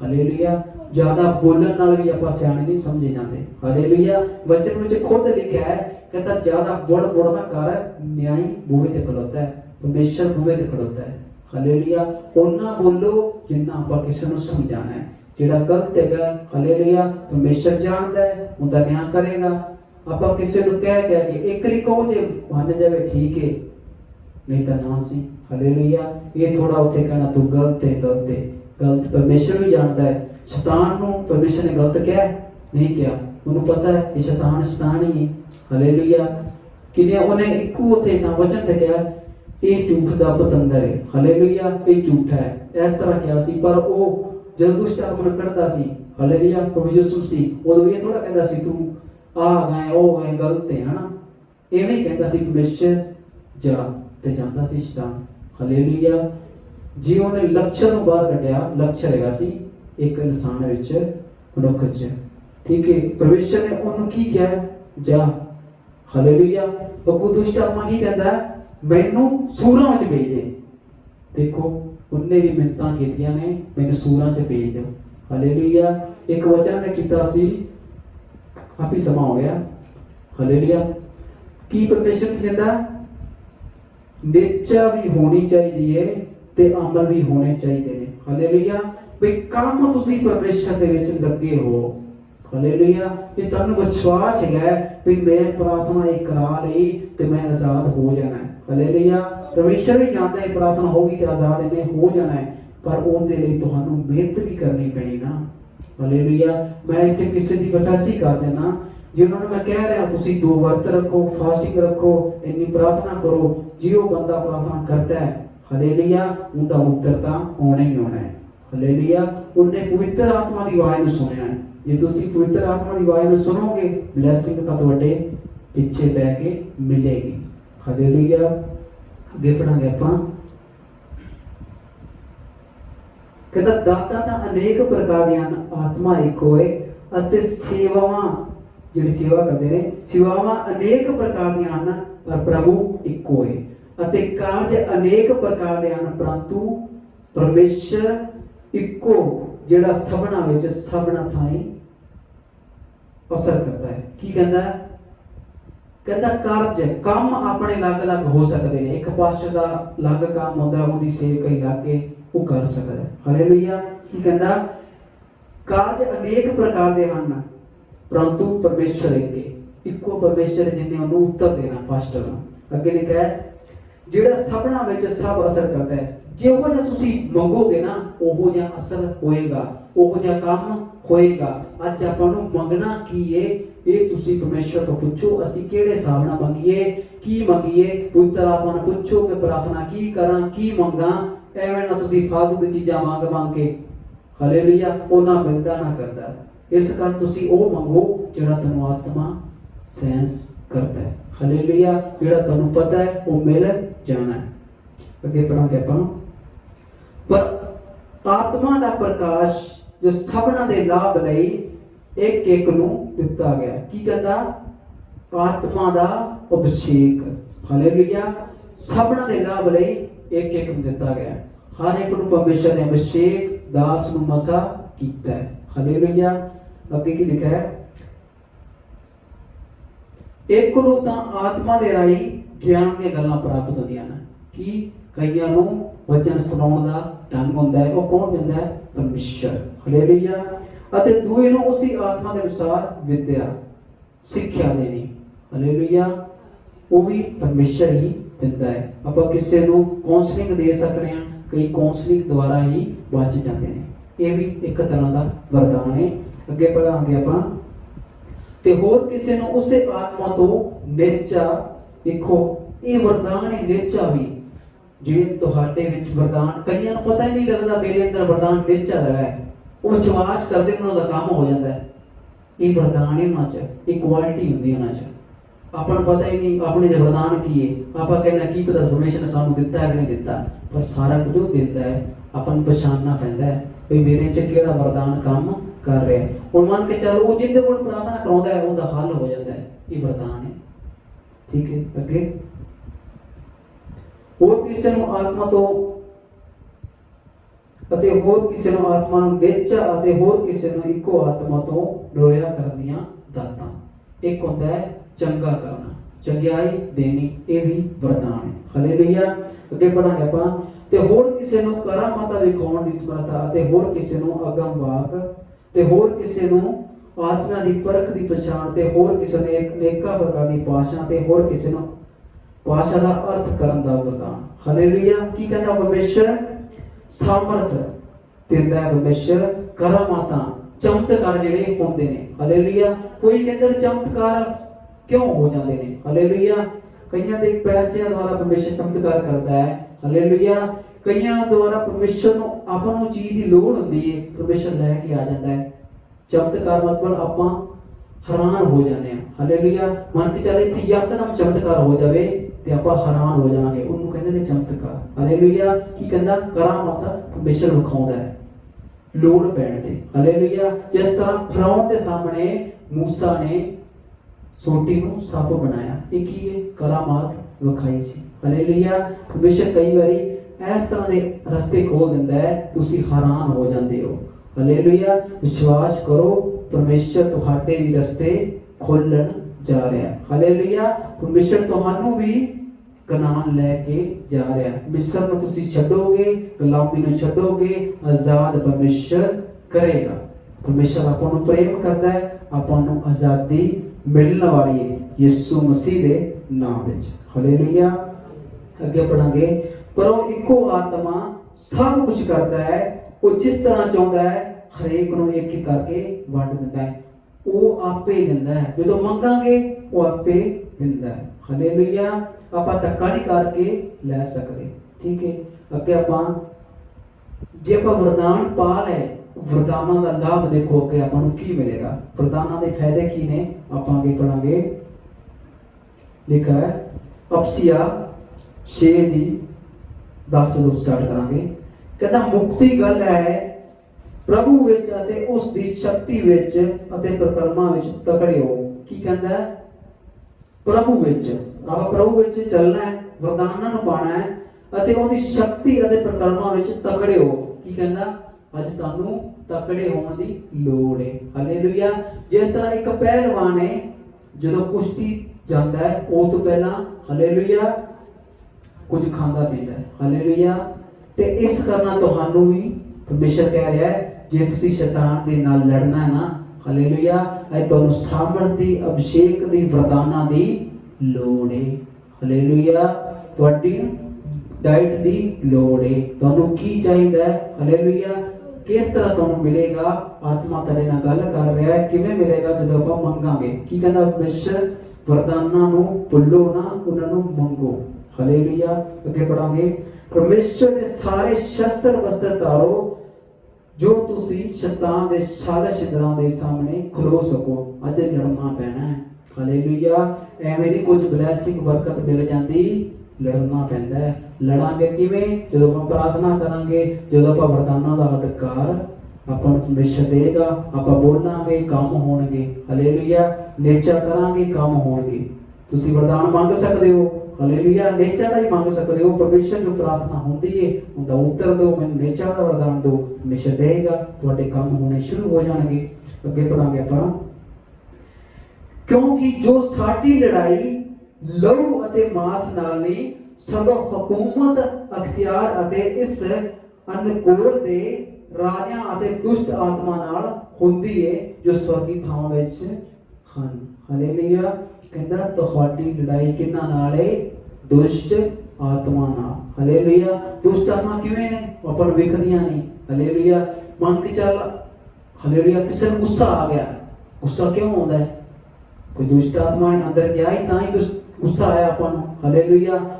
ਹਾਲੇਲੂਇਆ। ਜ਼ਿਆਦਾ ਬੋਲਣ ਨਾਲ ਵੀ ਆਪਾਂ ਸਿਆਣੇ ਨਹੀਂ ਸਮਝੇ ਜਾਂਦੇ। ਹਾਲੇਲੂਇਆ। ਵਚਨ ਵਿੱਚ ਖੁਦ ਲਿਖਿਆ ਹੈ ਕਹਿੰਦਾ ਜ਼ਿਆਦਾ ਬੁੜ ਬੁੜ ਨਾ ਕਰ, ਨਿਆਈ ਤੇ ਖਲੋਤਾ ਹੈ, ਪਰਮੇਸ਼ਰ ਬੂਹੇ ਤੇ ਖਲੋਤਾ ਹੈ। ਹਾਲੇਲੂਇਆ, ਉਹਨਾਂ ਬੋਲੋ ਜਿੰਨਾ ਆਪਾਂ ਕਿਸੇ ਨੂੰ ਸਮਝਾਣਾ ਹੈ, ਜਿਹੜਾ ਗਲਤ ਹੈਗਾ, ਹਾਲੇਲੂਇਆ, ਪਰਮੇਸ਼ਰ ਜਾਣਦਾ ਹੈ, ਉਹਦਾ ਨਿਆਂ ਕਰੇਗਾ। ਆਪਾਂ ਕਿਸੇ ਨੂੰ ਕਹਿ ਕਹਿ ਕੇ ਇੱਕ ਵਾਰੀ ਕਹੋ ਜੇ ਮੰਨ ਜਾਵੇ ਠੀਕ ਹੈ ਨਹੀਂ ਤਾਂ ਨਾ ਸੀ। ਹਾਲੇਲੂਇਆ, ਇਹ ਥੋੜਾ ਉੱਥੇ ਕਹਿਣਾ, ਤੂੰ ਗਲਤ ਹੈ ਗਲਤ ਹੈ ਗਲਤ ਪਰਮੇਸ਼ਰ ਵੀ ਜਾਣਦਾ ਹੈ। ਸ਼ੈਤਾਨ ਨੂੰ ਪਰਮੇਸ਼ਰ ਨੇ ਗਲਤ ਕਿਹਾ, ਨਹੀਂ ਕਿਹਾ। ਉਹਨੂੰ ਪਤਾ ਹੈ ਕਿ ਸ਼ੈਤਾਨ ਸ਼ੈਤਾਨ ਹੀ ਹੈ। ਹਾਲੇਲੂਇਆ ਕਿਨੇ ਉਹਨੇ ਇੱਕੋ ਉੱਥੇ ਤਾਂ ਵਚਨ ਤੇ ਕਿਹਾ ਇਹ ਝੂਠ ਦਾ ਪਤੰਦਰ ਹੈ। ਹਾਲੇਲੂਇਆ ਇਹ ਝੂਠ ਹੈ। ਇਸ ਤਰ੍ਹਾਂ ਕਿਹਾ ਸੀ, ਪਰ ਉਹ ਜਦੋਂ ਦੁਸ਼ਟ ਆਤਮਾ ਕੱਢਦਾ ਸੀ ਹਾਲੇਲੂਇਆ ਪ੍ਰਭੂ ਯਿਸੂ ਸੀ ਉਦੋਂ ਇਹ ਥੋੜਾ ਕਹਿੰਦਾ ਸੀ, ਤੂੰ ਆ ਗਏ, ਉਹ ਗਏ ਗਲਤ ਹੈ ਹਨਾ? ਐਵੇਂ ਹੀ ਕਹਿੰਦਾ ਸੀ, ਪਰਮੇਸ਼ਰ ਜਾ ਤੇ ਜਾਂਦਾ ਸੀ ਸ਼ੈਤਾਨ। ਹਾਲੇਲੂਇਆ ਜੀ ਉਹਨੇ ਲਕਸ਼ਣ ਨੂੰ ਬਾਹਰ ਕੱਢਿਆ ਲਕਸ਼ਣ ਹੈਗਾ ਸੀ, ਇੱਕ ਇਨਸਾਨ ਵਿੱਚ ਮਨੁੱਖ ਚ। ਠੀਕ ਹੈ ਪਰਮੇਸ਼ਰ ਨੇ ਉਹਨੂੰ ਕੀ ਕਿਹਾ? ਜਾ। ਹਾਲੇਲੂਇਆ ਉਹ ਕੁਦੁਸ਼ਟ ਆਤਮਾ ਕੀ ਕਹਿੰਦਾ ਮੈਨੂੰ ਸੂਰਾਂ ਵਿੱਚ ਭੇਜ ਦੇ। ਦੇਖੋ, ਉਹਨੇ ਵੀ ਮਿੰਤਾਂ ਕੀਤੀਆਂ ਨੇ, ਮੈਨੂੰ ਸੂਰਾਂ 'ਚ ਭੇਜ ਦਿਓ। ਹਾਲੇਲੂਇਆ ਇੱਕ ਵਚਨ ਨੇ ਕੀਤਾ ਸੀ। ਕਾਫੀ ਸਮਾਂ ਹੋ ਗਿਆ। ਹਾਲੇਲੂਇਆ ਕੀ ਪਰਮੇਸ਼ਰ ਕੀ ਕਹਿੰਦਾ? ਨੇਚਾ ਵੀ ਹੋਣੀ ਚਾਹੀਦੀ ਹੈ ਤੇ ਅਮਲ ਵੀ ਹੋਣੇ ਚਾਹੀਦੇ ਨੇ। ਹਾਲੇਲੂਇਆ ਵੀ ਕੰਮ ਤੁਸੀਂ ਪਰਮੇਸ਼ਰ ਦੇ ਵਿੱਚ ਲੱਗੇ ਹੋ। ਹਾਲੇਲੂਇਆ ਇਹ ਤੁਹਾਨੂੰ ਵਿਸ਼ਵਾਸ ਹੈਗਾ ਵੀ ਮੈਂ ਪ੍ਰਾਰਥਨਾ ਇਹ ਕਰਾ ਲਈ ਤੇ ਮੈਂ ਆਜ਼ਾਦ ਹੋ ਜਾਣਾ ਹੈ। ਹਾਲੇਲੂਇਆ ਪਰਮੇਸ਼ਰ ਵੀ ਜਾਣਦਾ ਹੈ ਪ੍ਰਾਰਥਨਾ ਹੋਗੀ ਤੇ ਆਜ਼ਾਦ ਇਹਨੇ ਹੋ ਜਾਣਾ ਹੈ। ਪਰ ਉਹਦੇ ਲਈ ਤੁਹਾਨੂੰ ਮਿਹਨਤ ਵੀ ਕਰਨੀ ਪੈਣੀ ਨਾ। ਹਾਲੇਲੂਇਆ ਮੈਂ ਇੱਥੇ ਕਿਸੇ ਦੀ ਵਫਾਸੀ ਕਰ ਦੇਣਾ ਉਹਨਾਂ ਨੂੰ ਮੈਂ ਕਹਿ ਰਿਹਾ, ਤੁਸੀਂ ਦੋ ਵਰਤ ਰੱਖੋ ਫਾਸਟਿੰਗ ਰੱਖੋ, ਇੰਨੀ ਪ੍ਰਾਰਥਨਾ ਕਰੋ, ਜੇ ਉਹ ਬੰਦਾ ਪ੍ਰਾਰਥਨਾ ਕਰਦਾ ਹੈ ਹਾਲੇਲੂਇਆ ਉਹਦਾ ਉੱਤਰ ਤਾਂ ਆਉਣਾ ਹੀ ਆਉਣਾ ਹੈ। ਹਾਲੇਲੂਇਆ ਉਹਨੇ ਪਵਿੱਤਰ ਆਤਮਾ ਦੀ ਆਵਾਜ਼ ਨੂੰ ਸੁਣਿਆ ਜੇ ਤੁਸੀਂ ਪਵਿੱਤਰ ਆਤਮਾ ਦੀ ਆਵਾਜ਼ ਨੂੰ ਸੁਣੋਗੇ ਬਲੇਸਿੰਗ ਤਾਂ ਤੁਹਾਡੇ ਪਿੱਛੇ ਪੈ ਕੇ ਮਿਲੇਗੀ। ਹਾਲੇਲੂਇਆ ਅੱਗੇ ਪੜਾਂਗੇ ਆਪਾਂ। ਕਹਿੰਦਾ, ਦਾਤਾ ਤਾਂ ਅਨੇਕ ਪ੍ਰਕਾਰ ਦੀਆਂ ਹਨ, ਆਤਮਾ ਇੱਕ ਹੋਏ ਅਤੇ ਸੇਵਾਵਾਂ, ਜਿਹੜੀ ਸੇਵਾ ਕਰਦੇ ਨੇ, ਸੇਵਾਵਾਂ ਅਨੇਕ ਪ੍ਰਕਾਰ ਦੀਆਂ ਹਨ, ਪਰ ਪ੍ਰਭੂ ਇੱਕੋ ਹੋਏ। ਅਤੇ ਕਾਰਜ ਅਨੇਕ ਪ੍ਰਕਾਰ ਦੇ ਹਨ, ਪਰੰਤੂ ਪਰਮੇਸ਼ਰ ਇੱਕੋ ਜਿਹੜਾ ਸਭਨਾ ਵਿੱਚ ਸਭਨਾ ਥਾਈ ਅਸਰ ਕਰਦਾ ਹੈ। ਕੀ ਕਹਿੰਦਾ ਹੈ? ਕਹਿੰਦਾ, ਕਾਰਜ, ਕੰਮ ਆਪਣੇ ਅਲੱਗ-ਅਲੱਗ ਹੋ ਸਕਦੇ ਨੇ। ਇੱਕ ਪਾਸਟਰ ਦਾ ਅਲੱਗ ਕੰਮ ਹੁੰਦਾ, ਉਹਦੀ ਸੇਵਕਾਈ ਲਾ ਕੇ ਉਹ ਕਰ ਸਕਦਾ ਹੈ। ਹਾਲੇਲੂਇਆ। ਕੀ ਕਹਿੰਦਾ? ਕਾਰਜ ਅਨੇਕ ਪ੍ਰਕਾਰ ਦੇ ਹਨ, ਪਰੰਤੂ ਪਰਮੇਸ਼ਰ ਇੱਕ। ਹੈ ਇੱਕੋ ਪਰਮੇਸ਼ਰ ਜਿਨੇ ਉਹਨੂੰ ਉੱਤਰ ਦੇਣਾ ਪਾਸਟਰ ਨੂੰ। ਅੱਗੇ ਲਿਖਿਆ ਹੈ, ਜਿਹੜਾ ਸਭਨਾ ਵਿੱਚ ਸਭ ਅਸਰ ਕਰਦਾ ਹੈ ਜਿਹੋ ਜਿਹਾ ਤੁਸੀਂ ਮੰਗੋਗੇ ਨਾ, ਉਹੋ ਜਿਹਾ ਅਸਰ ਹੋਏਗਾ, ਉਹੋ ਜਿਹਾ ਕੰਮ ਹੋਏਗਾ। ਅੱਜ ਆਪਾਂ ਨੂੰ ਮੰਗਣਾ ਕੀ ਏ? ਇਹ ਤੁਸੀਂ ਪਰਮੇਸ਼ਰ ਤੋਂ ਪੁੱਛੋ, ਅਸੀਂ ਕਿਹੜੇ ਹਿਸਾਬ ਨਾਲ ਮੰਗੀਏ? ਕੀ ਮੰਗੀਏ? ਪਵਿੱਤਰ ਆਤਮਾ ਨੂੰ ਪੁੱਛੋ ਕਿ ਪ੍ਰਾਰਥਨਾ ਕੀ ਕਰਾਂ, ਕੀ ਮੰਗਾ? ਐਵੇਂ ਨਾ ਤੁਸੀਂ ਫਾਲਤੂ ਦੀ ਚੀਜ਼ਾਂ ਮੰਗ ਮੰਗ ਕੇ ਹਾਲੇਲੂਇਆ ਉਹਨਾਂ ਮਿਲਦਾ ਨਾ ਕਰਦਾ। ਇਸ ਕਾਰਨ ਤੁਸੀਂ ਉਹ ਮੰਗੋ ਜਿਹੜਾ ਤੁਹਾਨੂੰ ਆਤਮਾ ਸੈਂਸ ਕਰਦਾ ਹੈ। ਹਾਲੇਲੂਇਆ ਜਿਹੜਾ ਤੁਹਾਨੂੰ ਪਤਾ ਹੈ, ਉਹ ਮਿਲ ਜਾਣਾ ਹੈ। ਅੱਗੇ ਪੜਾਂਗੇ ਆਪਾਂ। ਪਰ ਆਤਮਾ ਦਾ ਪ੍ਰਕਾਸ਼ ਜੋ ਸਭਨਾਂ ਦੇ ਲਾਭ ਲਈ ਇੱਕ ਇੱਕ ਨੂੰ ਦਿੱਤਾ ਗਿਆ। ਕੀ ਕਹਿੰਦਾ? ਆਤਮਾ ਦਾ ਅਭਿਸ਼ੇਕ। ਹਾਲੇਲੂਇਆ ਸਭਨਾਂ ਦੇ ਲਾਭ ਲਈ ਇੱਕ ਇੱਕ ਨੂੰ ਦਿੱਤਾ ਗਿਆ। ਹਰ ਇੱਕ ਨੂੰ ਪਰਮੇਸ਼ਰ ਨੇ ਅਭਿਸ਼ੇਕ, ਦਾਸ ਨੂੰ ਮਸਾ ਕੀਤਾ ਹੈ। ਹਾਲੇਲੂਇਆ ਅੱਗੇ ਕੀ ਲਿਖਿਆ ਹੈ? ਇੱਕ ਨੂੰ ਤਾਂ ਆਤਮਾ ਦੇ ਰਾਹੀਂ ਗਿਆਨ ਦੀਆਂ ਗੱਲਾਂ ਪ੍ਰਾਪਤ ਹੁੰਦੀਆਂ ਨੇ। ਕਿ? ਕਈਆਂ ਨੂੰ ਵਚਨ ਸੁਣਾਉਣ ਦਾ ਢੰਗ ਹੁੰਦਾ ਹੈ, ਉਹ ਕੌਣ ਦਿੰਦਾ ਹੈ? ਪਰਮੇਸ਼ਰ। ਹਾਲੇਲੂਇਆ ਅਤੇ ਦੂਏ ਨੂੰ ਉਸੇ ਆਤਮਾ ਦੇ ਅਨੁਸਾਰ ਵਿਦਿਆ, ਸਿੱਖਿਆ ਦੇਣੀ। ਹਾਲੇਲੂਇਆ ਉਹ ਵੀ ਪਰਮੇਸ਼ਰ ਹੀ ਦਿੰਦਾ ਹੈ। ਆਪਾਂ ਕਿਸੇ ਨੂੰ ਕਾਉਂਸਲਿੰਗ ਦੇ ਸਕਦੇ ਹਾਂ, ਕਈ ਕਾਉਂਸਲਿੰਗ ਦੁਆਰਾ ਹੀ ਬਚ ਜਾਂਦੇ ਨੇ। ਇਹ ਵੀ ਇੱਕ ਤਰ੍ਹਾਂ ਦਾ ਵਰਦਾਨ ਹੈ। ਅੱਗੇ ਪੜਾਂਗੇ ਆਪਾਂ। ਤੇ ਹੋਰ ਕਿਸੇ ਨੂੰ ਉਸੇ ਆਤਮਾ ਤੋਂ ਨੇਚਾ ਦੇਖੋ, ਇਹ ਵਰਦਾਨ ਹੈ ਨੇਚਾ ਵੀ। ਜੇ ਤੁਹਾਡੇ ਵਿੱਚ ਵਰਦਾਨ, ਕਈਆਂ ਨੂੰ ਪਤਾ ਹੀ ਨਹੀਂ ਲੱਗਦਾ ਮੇਰੇ ਅੰਦਰ ਵਰਦਾਨ ਨੇਚਾ ਲਗਾ ਹੈ। ਉਹ ਵਿਸ਼ਵਾਸ ਕਰਦੇ ਉਹਨਾਂ ਦਾ ਕੰਮ ਹੋ ਜਾਂਦਾ ਹੈ। ਇਹ ਵਰਦਾਨ ਹੈ 'ਚ ਇਹ ਕੁਆਲਿਟੀ ਹੁੰਦੀ ਉਹਨਾਂ 'ਚ। ਆਪਾਂ ਨੂੰ ਪਤਾ ਹੀ ਨਹੀਂ, ਆਪਣੇ ਦੇ ਵਰਦਾਨ ਕੀ ਹੈ? ਆਪਾਂ ਕਹਿੰਦੇ ਕੀ ਪਤਾ ਪਰਮੇਸ਼ਰ ਸਾਨੂੰ ਦਿੱਤਾ ਹੈ ਕਿ ਨਹੀਂ ਦਿੱਤਾ? ਪਰ ਸਾਰਾ ਕੁਝ ਉਹ ਦਿੰਦਾ ਹੈ, ਆਪਾਂ ਨੂੰ ਪਛਾਣਨਾ ਪੈਂਦਾ ਹੈ ਵੀ ਮੇਰੇ 'ਚ ਕਿਹੜਾ ਵਰਦਾਨ ਕੰਮ ਕਰ ਰਿਹਾ ਹੈ। ਹੁਣ ਮੰਨ ਕੇ ਚੱਲੋ, ਉਹ ਜਿਹਦੇ ਕੋਲ ਪ੍ਰਾਰਥਨਾ ਕਰਾਉਂਦਾ ਹੈ, ਉਹਦਾ ਹੱਲ ਹੋ ਜਾਂਦਾ ਹੈ। ਇਹ ਵਰਦਾਨ ਹੈ। ਠੀਕ ਹੈ, ਅੱਗੇ? ਹੋਰ ਕਿਸੇ ਨੂੰ ਆਤਮਾ ਤੋਂ ਅਤੇ ਹੋਰ ਕਿਸੇ ਨੂੰ ਆਤਮਾ ਨੂੰ ਨਿਚਾ ਅਤੇ ਹੋਰ ਕਿਸੇ ਨੂੰ ਇੱਕੋ ਆਤਮਾ ਤੋਂ ਲੋਇਆ ਕਰਨ ਦਾਤਾਂ। ਇੱਕ ਹੁੰਦਾ ਹੈ ਚੰਗਾ ਕਰਨਾ, ਚੰਗਿਆਈ ਦੇਣੀ, ਇਹ ਵੀ ਵਰਦਾਨ ਹੈ। ਹਾਲੇਲੂਇਆ ਅੱਗੇ ਪੜਾਂਗੇ ਆਪਾਂ। ਤੇ ਹੋਰ ਕਿਸੇ ਨੂੰ ਕਰਾਮਾਤਾ ਵਿਖਾਉਣ ਦੀ ਸਮਰੱਥਾ ਅਤੇ ਹੋਰ ਕਿਸੇ ਨੂੰ ਅਗਮ ਵਾਕ ਤੇ ਹੋਰ ਕਿਸੇ ਨੂੰ ਆਤਮਾ ਦੀ ਪਰਖ ਦੀ ਪਛਾਣ ਤੇ ਹੋਰ ਕਿਸੇ ਨੂੰ ਇੱਕ ਨੇਕਾ ਪ੍ਰਕਾਰ ਦੀ ਭਾਸ਼ਾ ਤੇ ਹੋਰ ਕਿਸੇ ਨੂੰ ਭਾਸ਼ਾ ਦਾ ਅਰਥ ਕਰਨ ਦਾ ਵਰਦਾਨ। ਹਾਲੇਲੂਇਆ ਕੀ ਕਹਿੰਦਾ ਪਰਮੇਸ਼ਰ? ਸਮਰਥ ਦਿੰਦਾ ਪਰਮੇਸ਼ਰ, ਕਰਾਮਾਤਾਂ ਚਮਤਕਾਰ ਜਿਹੜੇ ਹੁੰਦੇ ਨੇ। ਹਾਲੇਲੂਇਆ ਕੋਈ ਕਹਿੰਦਾ ਚਮਤਕਾਰ ਕਿਉਂ ਹੋ ਜਾਂਦੇ ਨੇ? ਹਾਲੇਲੂਇਆ ਕਈਆਂ ਦੇ ਪੈਸਿਆਂ ਦੁਆਰਾ ਪਰਮੇਸ਼ਰ ਚਮਤਕਾਰ ਕਰਦਾ ਹੈ। ਹਾਲੇਲੂਇਆ ਕਈਆਂ ਦੁਆਰਾ ਪਰਮੇਸ਼ਰ ਨੂੰ ਆਪਾਂ ਨੂੰ ਚੀਜ਼ ਦੀ ਲੋੜ ਹੁੰਦੀ ਹੈ, ਪਰਮੇਸ਼ਰ ਲੈ ਕੇ ਆ ਜਾਂਦਾ ਹੈ। ਚਮਤਕਾਰ ਮਤਲਬ ਆਪਾਂ ਹੈਰਾਨ ਹੋ ਜਾਂਦੇ ਹਾਂ। ਹਾਲੇਲੂਇਆ ਮੰਨ ਕੇ ਚੱਲੇ ਇੱਥੇ ਯਕਦਮ ਚਮਤਕਾਰ ਹੋ ਜਾਵੇ। ਤੇ ਆਪਾਂ ਹੈਰਾਨ ਹੋ ਜਾਵਾਂਗੇ। ਉਹਨੂੰ ਕਹਿੰਦੇ ਨੇ ਚਮਤਕਾਰ। ਹਾਲੇਲੂਇਆ ਕੀ ਕਹਿੰਦਾ? ਕਰਾਮਤ ਪਰਮੇਸ਼ਰ ਵਿਖਾਉਂਦਾ ਹੈ। ਲੋੜ ਪੈਣ ਤੇ। ਹਾਲੇਲੂਇਆ ਜਿਸ ਤਰ੍ਹਾਂ ਫਰਾਉਨ ਦੇ ਸਾਹਮਣੇ ਮੂਸਾ ਨੇ ਸੋਟੀ ਨੂੰ ਸੱਪ ਬਣਾਇਆ, ਇਹ ਕੀ ਹੈ? ਕਰਾਮਾਤ ਵਿਖਾਈ ਸੀ। ਹਾਲੇਲੂਇਆ ਪਰਮੇਸ਼ਰ ਕਈ ਵਾਰੀ ਇਸ ਤਰ੍ਹਾਂ ਦੇ ਰਸਤੇ ਖੋਲ ਦਿੰਦਾ ਹੈ, ਤੁਸੀਂ ਹੈਰਾਨ ਹੋ ਜਾਂਦੇ ਹੋ। ਹਾਲੇਲੂਇਆ ਵਿਸ਼ਵਾਸ ਕਰੋ, ਪਰਮੇਸ਼ਰ ਤੁਹਾਡੇ ਵੀ ਰਸਤੇ ਖੋਲਣ ਜਾ ਰਿਹਾ। ਹਾਲੇਲੂਇਆ ਪਰਮੇਸ਼ਰ ਤੁਹਾਨੂੰ ਵੀ ਕਨਾਨ ਲੈ ਕੇ ਜਾ ਰਿਹਾ। ਮਿਸਰ ਨੂੰ ਤੁਸੀਂ ਛੱਡੋਗੇ ਗੁਲਾਮੀ ਨੂੰ ਛੱਡੋਗੇ, ਆਜ਼ਾਦ ਪਰਮੇਸ਼ਰ ਕਰੇਗਾ। ਪਰਮੇਸ਼ਰ ਆਪਾਂ ਨੂੰ ਪ੍ਰੇਮ ਕਰਦਾ ਹੈ, ਆਪਾਂ ਨੂੰ ਆਜ਼ਾਦੀ ਮਿਲਣ ਵਾਲੀ ਹੈ, ਯਿਸੂ ਮਸੀਹ ਦੇ ਨਾਮ ਵਿੱਚ। ਹਾਲੇਲੂਇਆ ਅੱਗੇ ਪੜਾਂਗੇ ਪਰ ਉਹ ਇੱਕੋ ਆਤਮਾ ਸਭ ਕੁਝ ਕਰਦਾ ਹੈ, ਉਹ ਜਿਸ ਤਰ੍ਹਾਂ ਚਾਹੁੰਦਾ ਹੈ, ਹਰੇਕ ਨੂੰ ਇੱਕ ਇੱਕ ਕਰਕੇ ਵੰਡ ਦਿੰਦਾ ਹੈ। ਉਹ ਆਪੇ ਦਿੰਦਾ ਹੈ। ਜਦੋਂ ਮੰਗਾਂਗੇ, ਉਹ ਆਪੇ ਦਿੰਦਾ ਹੈ। ਹਾਲੇਲੂਇਆ ਆਪਾਂ ਧੱਕਾ ਨਹੀਂ ਕਰਕੇ ਲੈ ਸਕਦੇ। ਠੀਕ ਹੈ। ਅੱਗੇ ਆਪਾਂ, ਜੇ ਆਪਾਂ ਵਰਦਾਨ ਪਾ ਲਏ, ਵਰਦਾਨਾਂ ਦਾ ਲਾਭ ਦੇਖੋ ਕਿ ਆਪਾਂ ਨੂੰ ਕੀ ਮਿਲੇਗਾ। ਵਰਦਾਨਾਂ ਦੇ ਫਾਇਦੇ ਕੀ ਨੇ? ਆਪਾਂ ਅੱਗੇ ਪੜਾਂਗੇ। ਲਿਖਿਆ ਹੈ, ਅਪਸੀਆ 6 ਦੀ 10 ਨੂੰ ਸਟਾਰਟ ਕਰਾਂਗੇ। ਕਹਿੰਦਾ ਮੁਕਤੀ ਗੱਲ ਹੈ ਪ੍ਰਭੂ ਵਿੱਚ ਅਤੇ ਉਸ ਦੀ ਸ਼ਕਤੀ ਵਿੱਚ ਅਤੇ ਪ੍ਰਕਰਮਾਂ ਵਿੱਚ ਤਕੜੇ ਹੋ। ਕੀ ਕਹਿੰਦਾ ਪ੍ਰਭੂ ਵਿੱਚ। ਆਪਾਂ ਪ੍ਰਭੂ ਵਿੱਚ ਚੱਲਣਾ ਹੈ, ਵਰਦਾਨਾਂ ਨੂੰ ਪਾਣਾ ਹੈ ਅਤੇ ਉਹਦੀ ਸ਼ਕਤੀ ਅਤੇ ਪ੍ਰਕਰਮਾਂ ਵਿੱਚ ਤਕੜੇ ਹੋ। ਕੀ ਕਹਿੰਦਾ? ਅੱਜ ਤੁਹਾਨੂੰ ਤਕੜੇ ਹੋਣ ਦੀ ਲੋੜ ਹੈ। ਹਾਲੇਲੂਇਆ ਜਿਸ ਤਰ੍ਹਾਂ ਇੱਕ ਪਹਿਲਵਾਨ ਹੈ, ਜਦੋਂ ਕੁਸ਼ਤੀ ਜਾਂਦਾ ਹੈ, ਉਸ ਤੋਂ ਪਹਿਲਾਂ ਹਾਲੇਲੂਇਆ ਕੁਝ ਖਾਂਦਾ ਪੀਂਦਾ ਹੈ। ਹਾਲੇਲੂਇਆ ਤੇ ਇਸ ਕਰਨਾ ਤੁਹਾਨੂੰ ਵੀ ਪਰਮੇਸ਼ਰ ਕਹਿ ਰਿਹਾ ਹੈ ਜੇ ਤੁਸੀਂ ਸ਼ੈਤਾਨ ਦੇ ਨਾਲ ਲੜਨਾ ਨਾ, ਹਾਲੇਲੂਇਆ, ਇਹ ਤੁਹਾਨੂੰ ਸਾਮਰਥ ਅਭਿਸ਼ੇਕ ਦੀ, ਵਰਦਾਨਾਂ ਦੀ ਲੋੜ ਹੈ ਹਾਲੇਲੂਇਆ, ਤੁਹਾਡੀ ਡਾਈਟ ਦੀ ਲੋੜ ਹੈ ਤੁਹਾਨੂੰ ਕੀ ਚਾਹੀਦਾ ਹੈ? ਹਾਲੇਲੂਇਆ, ਕਿਸ ਤਰ੍ਹਾਂ ਤੁਹਾਨੂੰ ਮਿਲੇਗਾ? ਆਤਮਾ ਤੁਹਾਡੇ ਨਾਲ ਗੱਲ ਕਰ ਰਿਹਾ ਹੈ। ਕਿਵੇਂ ਮਿਲੇਗਾ? ਜਦੋਂ ਆਪਾਂ ਮੰਗਾਂਗੇ। ਕੀ ਕਹਿੰਦਾ ਪਰਮੇਸ਼ਰ ਵਰਦਾਨਾਂ ਨੂੰ ਭੁੱਲੋ ਨਾ, ਉਹਨਾਂ ਨੂੰ ਮੰਗੋ। ਹਾਲੇਲੂਇਆ, ਅੱਗੇ ਪੜਾਂਗੇ ਪਰਮੇਸ਼ਰ ਦੇ ਸਾਰੇ ਸ਼ਸਤਰ ਵਸਤਰ ਧਾਰੋ। ਜੋ ਤੁਸੀਂ ਸ਼ੈਤਾਨ ਦੇ ਸਾਰੇ ਛਿਦਰਾਂ ਦੇ ਸਾਹਮਣੇ ਖਲੋ ਸਕੋ ਅੱਜ ਲੜਨਾ ਪੈਣਾ ਹੈ। ਹਾਲੇਲੂਇਆ ਐਵੇਂ ਨਹੀਂ ਕੁਝ ਬਲੇਸਿੰਗ ਬਰਕਤ ਮਿਲ ਜਾਂਦੀ, ਲੜਨਾ ਪੈਂਦਾ ਹੈ। ਲੜਾਂਗੇ ਕਿਵੇਂ? ਜਦੋਂ ਆਪਾਂ ਪ੍ਰਾਰਥਨਾ ਕਰਾਂਗੇ, ਜਦੋਂ ਆਪਾਂ ਵਰਦਾਨਾਂ ਦਾ ਅਧਿਕਾਰ ਆਪਾਂ ਨੂੰ ਪਰਮੇਸ਼ਰ ਦੇਗਾ ਆਪਾਂ ਬੋਲਾਂਗੇ, ਕੰਮ ਹੋਣਗੇ। ਹਾਲੇਲੂਇਆ ਨੇਚਾ ਕਰਾਂਗੇ, ਕੰਮ ਹੋਣਗੇ। ਤੁਸੀਂ ਵਰਦਾਨ ਮੰਗ ਸਕਦੇ ਹੋ? ਹਾਲੇਲੂਇਆ ਨੇਚਾ ਦਾ ਹੀ ਮੰਗ ਸਕਦੇ ਹੋ ਪਰਮੇਸ਼ਰ ਨੂੰ ਪ੍ਰਾਰਥਨਾ ਹੁੰਦੀ ਏ ਹੁੰਦਾ ਉੱਤਰ ਦਿਓ ਮੈਨੂੰ ਨੇਚਾ ਦਾ ਵਰਦਾਨ ਦਿਓ ਪਰਮੇਸ਼ਰ ਦੇਗਾ ਤੁਹਾਡੇ ਕੰਮ ਹੋਣੇ ਸ਼ੁਰੂ ਹੋ ਜਾਣਗੇ ਅੱਗੇ ਪੜਾਂਗੇ ਆਪਾਂ ਕਿਉਂਕਿ ਜੋ ਸਾਡੀ ਲੜਾਈ ਲਹੂ ਅਤੇ ਮਾਸ ਨਾਲ ਨਹੀਂ ਸਗੋਂ ਹਕੂਮਤ ਅਖਤਿਆਰ ਅਤੇ ਇਸ ਅੰਧਕੋਰ ਦੇ ਰਾਜਿਆਂ ਅਤੇ ਦੁਸ਼ਟ ਆਤਮਾ ਨਾਲ ਹੁੰਦੀ ਏ ਜੋ ਸਵਰਗੀ ਥਾਵਾਂ ਵਿੱਚ ਹਨ ਹਾਲੇਲੂਇਆ ਕਹਿੰਦਾ, ਤੁਹਾਡੀ ਲੜਾਈ ਕਿੰਨਾ ਨਾਲ ਏ? ਦੁਸ਼ਟ ਆਤਮਾ ਨਾਲ। ਹਾਲੇਲੂਇਆ ਦੁਸ਼ਟ ਆਤਮਾ ਕਿਵੇਂ ਨੇ? ਉਹ ਆਪਾਂ ਨੂੰ ਵਿਖਦੀਆਂ ਨਹੀਂ ਹਾਲੇਲੂਇਆ ਮੰਨ ਕੇ ਚੱਲ ਹਾਲੇਲੂਇਆ ਕਿਸੇ ਨੂੰ ਗੁੱਸਾ ਆ ਗਿਆ। ਗੁੱਸਾ ਕਿਉਂ ਆਉਂਦਾ ਹੈ? ਕੋਈ ਦੁਸ਼ਟ ਆਤਮਾ ਨੇ ਅੰਦਰ ਗਿਆ ਹੀ ਤਾਂ ਹੀ ਦੁਸ਼- ਗੁੱਸਾ ਆਇਆ ਆਪਾਂ ਨੂੰ। ਹਾਲੇਲੂਇਆ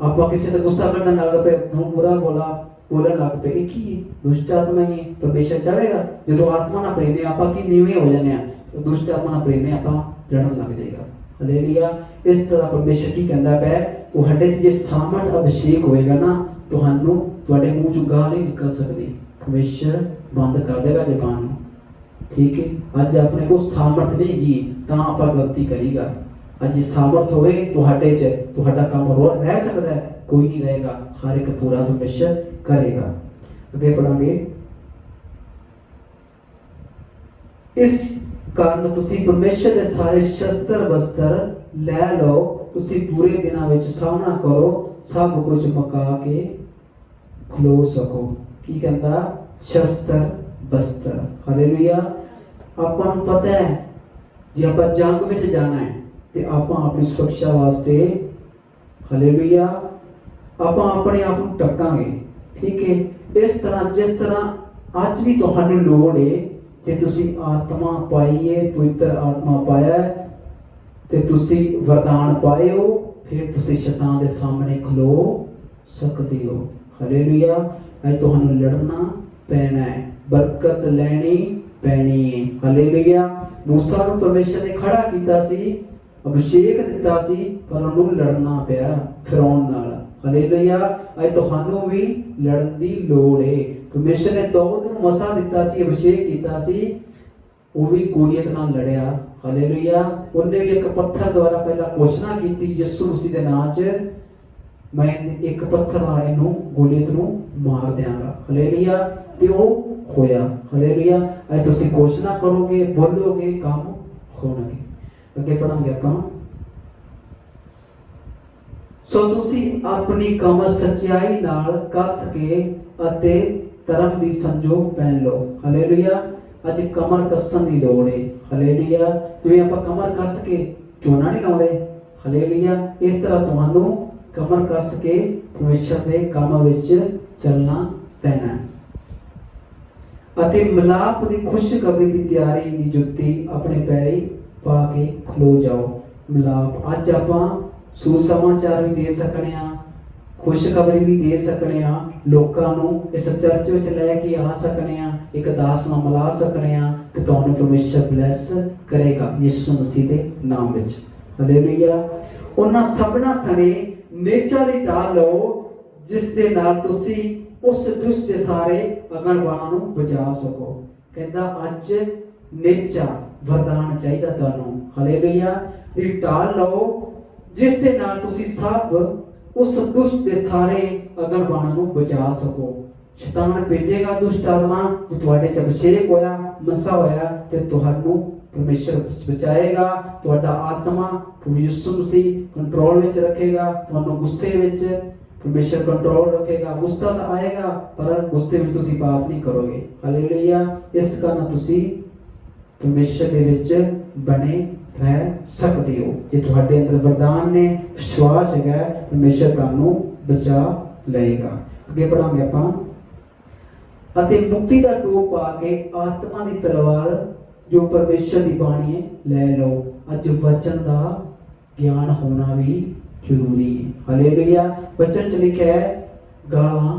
ਆਪਾਂ ਕਿਸੇ ਦਾ ਗੁੱਸਾ ਕੱਢਣ ਲੱਗ ਪਏ ਨੂੰ ਬੁਰਾ ਬੋਲਾ ਬੋਲਣ ਲੱਗ ਪਏ। ਇਹ ਕੀ ਹੈ? ਦੁਸ਼ਟ ਆਤਮਾ ਹੀ ਹੈ। ਪਰਮੇਸ਼ਰ ਚਾਹੇਗਾ? ਜਦੋਂ ਆਤਮਾ ਨਾਲ ਪ੍ਰੇਮੇ ਆਪਾਂ ਕੀ ਨੀਵੇਂ ਹੋ ਜਾਂਦੇ ਆ ਤਾਂ ਦੁਸ਼ਟ ਆਤਮਾ ਨਾਲ ਪ੍ਰੇਮੇ ਆਪਾਂ ਲੜਨ ਲੱਗ ਜਾਏਗਾ ਹਾਲੇਲੂਇਆ ਇਸ ਤਰ੍ਹਾਂ ਪਰਮੇਸ਼ਰ ਕੀ ਕਹਿੰਦਾ ਪਿਆ ਤੁਹਾਡੇ 'ਚ ਜੇ ਸਾਮਰਥ ਅਭਿਸ਼ੇਕ ਹੋਏਗਾ ਨਾ, ਤੁਹਾਨੂੰ ਤੁਹਾਡੇ ਮੂੰਹ 'ਚੋਂ ਗਾਲ ਨਹੀਂ ਨਿਕਲ ਸਕਦੀ। ਪਰਮੇਸ਼ਰ ਬੰਦ ਕਰ ਦੇਗਾ ਜ਼ਬਾਨ ਨੂੰ। ਠੀਕ ਹੈ, ਅੱਜ ਆਪਣੇ ਕੋਲ ਸਾਮਰਥ ਨਹੀਂ ਗੀ, ਤਾਂ ਆਪਾਂ ਗਲਤੀ ਕਰੀਗਾ। ਅੱਜ ਸਾਮਰਥ ਹੋਵੇ, ਤੁਹਾਡੇ 'ਚ ਤੁਹਾਡਾ ਕੰਮ ਰੋ- ਰਹਿ ਸਕਦਾ ਹੈ, ਕੋਈ ਨਹੀਂ ਰਹੇਗਾ। ਹਰ ਇੱਕ ਪੂਰਾ ਪਰਮੇਸ਼ਰ ਕਰੇਗਾ। ਅੱਗੇ ਪੜਾਂਗੇ ਇਸ ਕਾਰਨ ਤੁਸੀਂ ਪਰਮੇਸ਼ਰ ਦੇ ਸਾਰੇ ਸ਼ਸਤਰ ਵਸਤਰ ਲੈ ਲਓ, ਤੁਸੀਂ ਪੂਰੇ ਦਿਨਾਂ ਵਿੱਚ ਸਾਹਮਣਾ ਕਰੋ, ਸਭ ਕੁਝ ਮੁਕਾ ਕੇ ਖਲੋ ਸਕੋ। ਕੀ ਕਹਿੰਦਾ? ਸ਼ਸਤਰ ਬਸਤਰ। ਹਾਲੇਲੂਇਆ ਆਪਾਂ ਨੂੰ ਪਤਾ ਹੈ, ਜੇ ਆਪਾਂ ਜੰਗ ਵਿੱਚ ਜਾਣਾ ਹੈ, ਤੇ ਆਪਾਂ ਆਪਣੀ ਸੁਰੱਖਿਆ ਵਾਸਤੇ ਹਾਲੇਲੂਇਆ ਆਪਾਂ ਆਪਣੇ ਆਪ ਨੂੰ ਟੱਕਾਂਗੇ। ਠੀਕ ਹੈ? ਇਸ ਤਰ੍ਹਾਂ, ਜਿਸ ਤਰ੍ਹਾਂ ਅੱਜ ਵੀ ਤੁਹਾਨੂੰ ਲੋੜ ਹੈ ਕਿ ਤੁਸੀਂ ਆਤਮਾ ਪਾਈਏ ਪਵਿੱਤਰ ਆਤਮਾ ਪਾਇਆ ਤੇ ਤੁਸੀਂ ਵਰਦਾਨ ਪਾਏ ਹੋ, ਫਿਰ ਤੁਸੀਂ ਸ਼ੈਤਾਨ ਦੇ ਸਾਹਮਣੇ ਖਲੋ ਸਕਦੇ ਹੋ। ਹਾਲੇਲੂਇਆ ਇਹ ਤੁਹਾਨੂੰ ਲੜਨਾ ਪੈਣਾ ਹੈ, ਬਰਕਤ ਲੈਣੀ ਪੈਣੀ ਹੈ। ਹਾਲੇਲੂਇਆ ਮੂਸਾ ਨੂੰ ਪਰਮੇਸ਼ਰ ਨੇ ਖੜਾ ਕੀਤਾ ਸੀ, ਅਭਿਸ਼ੇਕ ਦਿੱਤਾ ਸੀ, ਪਰ ਉਹਨੂੰ ਲੜਨਾ ਪਿਆ ਫਿਰੌਨ ਨਾਲ। ਹਾਲੇਲੂਇਆ ਅੱਜ ਤੁਹਾਨੂੰ ਵੀ ਲੜਨ ਦੀ ਲੋੜ ਹੈ ਪਰਮੇਸ਼ਰ ਨੇ ਦਾਊਦ ਨੂੰ ਮਸਾ ਦਿੱਤਾ ਸੀ, ਅਭਿਸ਼ੇਕ ਕੀਤਾ ਸੀ। ਉਹ ਵੀ ਗੋਲੀਅਤ ਨਾਲ ਲੜਿਆ। ਹਾਲੇਲੂਇਆ। ਉਹਨੇ ਵੀ ਇੱਕ ਪੱਥਰ ਦੁਆਰਾ ਪਹਿਲਾਂ ਘੋਸ਼ਣਾ ਕੀਤੀ ਯਿਸੂ ਮਸੀਹ ਦੇ ਨਾਂ 'ਚ। ਮੈਂ ਇੱਕ ਪੱਥਰ ਨਾਲ ਇਹਨੂੰ ਗੋਲੀਅਤ ਨੂੰ ਮਾਰ ਦਿਆਂਗਾ। ਹਾਲੇਲੂਇਆ। ਤੇ ਉਹ ਹੋਇਆ ਹਾਲੇਲੂਇਆ। ਅੱਜ ਤੁਸੀਂ ਘੋਸ਼ਣਾ ਕਰੋਗੇ, ਬੋਲੋਗੇ, ਕੰਮ ਹੋਣਗੇ। ਅੱਗੇ ਪੜਾਂਗੇ ਆਪਾਂ। ਸੋ ਤੁਸੀਂ ਆਪਣੀ ਕਮਰ ਸੱਚਾਈ ਨਾਲ ਕੱਸ ਕੇ ਅਤੇ ਧਰਮ ਦੀ ਸੰਜੋਗ ਪਹਿਨ ਲਓ। ਹਾਲੇਲੂਇਆ ਅੱਜ ਕਮਰ ਕੱਸਣ ਦੀ ਲੋੜ ਹੈ ਹਾਲੇਲੂਇਆ ਜਿਵੇਂ ਆਪਾਂ ਕਮਰ ਕੱਸ ਕੇ ਚੋਣਾ ਨਹੀਂ ਲਾਉਂਦੇ। ਹਾਲੇਲੂਇਆ ਇਸ ਤਰ੍ਹਾਂ ਤੁਹਾਨੂੰ ਕਮਰ ਕੱਸ ਕੇ ਪਰਮੇਸ਼ਰ ਦੇ ਕੰਮ ਵਿੱਚ ਚੱਲਣਾ ਪੈਣਾ। ਅਤੇ ਮਿਲਾਪ ਦੀ ਖੁਸ਼ਖਬਰੀ ਦੀ ਤਿਆਰੀ ਦੀ ਜੁੱਤੀ ਆਪਣੇ ਪੈਰੀ ਪਾ ਕੇ ਖਲੋ ਜਾਓ। ਮਿਲਾਪ। ਅੱਜ ਆਪਾਂ ਸੁਸਮਾਚਾਰ ਵੀ ਦੇ ਸਕਣੇ ਆ। ਖੁਸ਼ਖਬਰੀ ਵੀ ਦੇ ਸਕਣੇ ਆ। ਲੋਕਾਂ ਨੂੰ ਇਸ ਚਰਚ ਵਿੱਚ ਲੈ ਕੇ ਆ ਸਕਣੇ ਆ। ਇੱਕ ਦਾਸ ਨੂੰ ਮਿਲਾ ਸਕਣੇ ਆ ਕਿ ਤੁਹਾਨੂੰ ਪਰਮੇਸ਼ਰ ਬਲੈਸ ਕਰੇਗਾ ਯਿਸੂ ਮਸੀਹ ਦੇ ਨਾਮ ਵਿੱਚ। ਹਾਲੇਲੂਇਆ ਉਹਨਾਂ ਸਭਨਾ ਸਣੇ ਨੇਚਾ ਦੀ ਢਾਲ ਲਓ, ਜਿਸ ਦੇ ਨਾਲ ਤੁਸੀਂ ਉਸ ਦੁਸ਼ਟ ਦੇ ਸਾਰੇ ਅਗਨਵਾਨਾਂ ਨੂੰ ਬਚਾ ਸਕੋ। ਕਹਿੰਦਾ, ਅੱਜ ਨੇਚਾ ਵਰਦਾਨ ਚਾਹੀਦਾ ਤੁਹਾਨੂੰ। ਹਾਲੇਲੂਇਆ ਦੀ ਢਾਲ ਲਓ, ਜਿਸ ਦੇ ਨਾਲ ਤੁਸੀਂ ਸਭ ਉਸ ਦੁਸ਼ਟ ਦੇ ਸਾਰੇ ਅਗਨਵਾਨਾਂ ਨੂੰ ਬਚਾ ਸਕੋ। ਸ਼ੈਤਾਨ ਭੇਜੇਗਾ ਦੁਸ਼ਟ ਆਤਮਾ, ਜੇ ਤੁਹਾਡੇ ਚ ਅਭਿਸ਼ੇਕ ਹੋਇਆ, ਮਸਾ ਹੋਇਆ, ਤੇ ਤੁਹਾਨੂੰ ਪਰਮੇਸ਼ਰ ਬਚਾਏਗਾ। ਤੁਹਾਡਾ ਆਤਮਾ ਪ੍ਰਭੂ ਯਿਸੂ ਮਸੀਹ ਕੰਟਰੋਲ ਵਿੱਚ ਰੱਖੇਗਾ। ਤੁਹਾਨੂੰ ਗੁੱਸੇ ਵਿੱਚ ਪਰਮੇਸ਼ਰ ਕੰਟਰੋਲ ਰੱਖੇਗਾ। ਗੁੱਸਾ ਤਾਂ ਆਏਗਾ, ਪਰ ਗੁੱਸੇ ਵਿੱਚ ਤੁਸੀਂ ਪਾਪ ਨਹੀਂ ਕਰੋਗੇ। ਹਾਲੇਲੂਇਆ ਇਸ ਕਾਰਨ ਤੁਸੀਂ ਪਰਮੇਸ਼ਰ ਦੇ ਵਿੱਚ ਬਣੇ ਰਹਿ ਸਕਦੇ ਹੋ। ਜੇ ਤੁਹਾਡੇ ਅੰਦਰ ਵਰਦਾਨ ਨੇ, ਵਿਸ਼ਵਾਸ ਹੈਗਾ ਪਰਮੇਸ਼ਰ ਤੁਹਾਨੂੰ ਬਚਾ ਲਏਗਾ। ਅੱਗੇ ਪੜਾਂਗੇ ਆਪਾਂ। ਅਤੇ ਮੁਕਤੀ ਦਾ ਟੋਪ ਪਾ ਕੇ ਆਤਮਾ ਦੀ ਤਲਵਾਰ ਜੋ ਪਰਮੇਸ਼ਰ ਦੀ ਬਾਣੀ ਹੈ, ਲੈ ਲਓ। ਅੱਜ ਵਚਨ ਦਾ ਗਿਆਨ ਹੋਣਾ ਵੀ ਜ਼ਰੂਰੀ ਹੈ। ਹਾਲੇਲੂਇਆ ਵਚਨ ਚ ਲਿਖਿਆ ਹੈ, ਗਾਲਾਂ